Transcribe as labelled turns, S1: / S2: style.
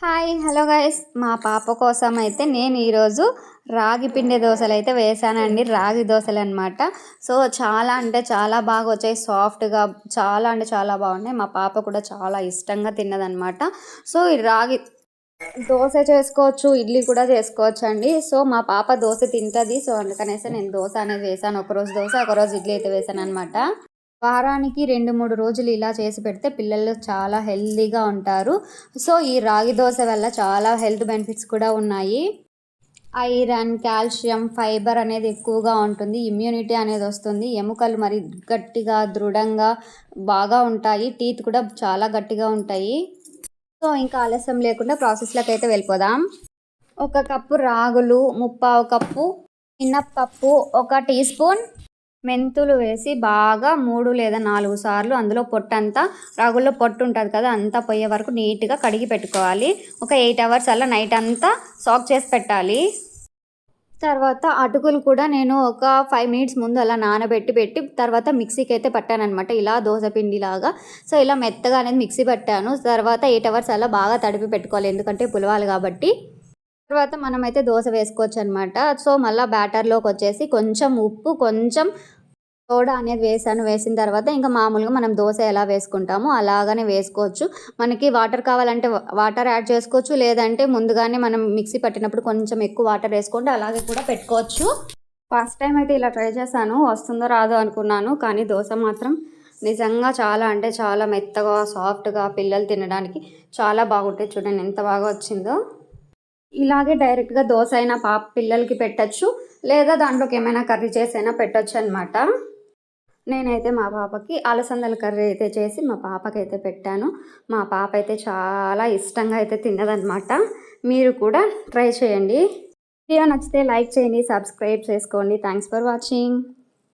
S1: Hi hello guys. మా పాప కోసం అయితే నేను ఈరోజు రాగి పిండి దోశలు అయితే వేసానండి. రాగి దోశలు అనమాట సో చాలా అంటే చాలా బాగా వచ్చాయి సాఫ్ట్గా చాలా అంటే చాలా బాగున్నాయి. మా పాప కూడా చాలా ఇష్టంగా తిన్నదనమాట సో ఈ రాగి దోశ చేసుకోవచ్చు ఇడ్లీ కూడా చేసుకోవచ్చు అండి సో మా పాప దోశ తింటుంది. సో అందుకనేసి నేను దోశ అనేది వేసాను. ఒకరోజు దోశ ఒకరోజు ఇడ్లీ అయితే వేసాను అనమాట వారానికి రెండు మూడు రోజులు ఇలా చేసి పెడితే పిల్లలు చాలా హెల్తీగా ఉంటారు. సో ఈ రాగి దోశ వల్ల చాలా హెల్త్ బెనిఫిట్స్ కూడా ఉన్నాయి. ఐరన్ కాల్షియం ఫైబర్ అనేది ఎక్కువగా ఉంటుంది. ఇమ్యూనిటీ అనేది వస్తుంది. ఎముకలు మరి గట్టిగా దృఢంగా బాగా ఉంటాయి. టీత్ కూడా చాలా గట్టిగా ఉంటాయి. సో ఇంకా ఆలస్యం లేకుండా ప్రాసెస్లోకి అయితే వెళ్ళిపోదాం. ఒక కప్పు రాగులు ముప్పావు కప్పు మినప్పప్పు ఒక టీ స్పూన్ మెంతులు వేసి బాగా మూడు లేదా నాలుగు సార్లు అందులో పొట్టంతా రాగుల్లో పొట్టు ఉంటుంది కదా అంతా పోయే వరకు నీట్గా కడిగి పెట్టుకోవాలి. ఒక ఎయిట్ అవర్స్ అలా నైట్ అంతా సాక్ చేసి పెట్టాలి. తర్వాత అటుకులు కూడా నేను ఒక ఫైవ్ మినిట్స్ ముందు అలా నానబెట్టి పెట్టి తర్వాత మిక్సీకి అయితే పట్టానమాట ఇలా దోశ పిండిలాగా సో ఇలా మెత్తగా అనేది మిక్సీ పట్టాను. తర్వాత ఎయిట్ అవర్స్ అలా బాగా తడిపి పెట్టుకోవాలి ఎందుకంటే పులవాలి కాబట్టి. తర్వాత మనమైతే దోశ వేసుకోవచ్చు అనమాట సో మళ్ళీ బ్యాటర్లోకి వచ్చేసి కొంచెం ఉప్పు కొంచెం సోడా అనేది వేసాను. వేసిన తర్వాత ఇంకా మామూలుగా మనం దోశ ఎలా వేసుకుంటామో అలాగనే వేసుకోవచ్చు. మనకి వాటర్ కావాలంటే వాటర్ యాడ్ చేసుకోవచ్చు. లేదంటే ముందుగానే మనం మిక్సీ పట్టినప్పుడు కొంచెం ఎక్కువ వాటర్ వేసుకుంటే అలాగే కూడా పెట్టుకోవచ్చు. ఫస్ట్ టైం అయితే ఇలా ట్రై చేశాను. వస్తుందో రాదో అనుకున్నాను. కానీ దోశ మాత్రం నిజంగా చాలా అంటే చాలా మెత్తగా సాఫ్ట్గా పిల్లలు తినడానికి చాలా బాగుంటాయి. చూడండి ఎంత బాగా వచ్చిందో. ఇలాగే డైరెక్ట్గా దోశ అయినా పాప పిల్లలకి పెట్టచ్చు. లేదా దాంట్లోకి ఏమైనా కర్రీ చేసైనా పెట్టచ్చు అనమాట నేనైతే మా పాపకి అలసందల కర్రీ అయితే చేసి మా పాపకి అయితే పెట్టాను. మా పాప అయితే చాలా ఇష్టంగా అయితే తిన్నదనమాట మీరు కూడా ట్రై చేయండి. వీడియో నచ్చితే లైక్ చేయండి సబ్స్క్రైబ్ చేసుకోండి. Thanks for watching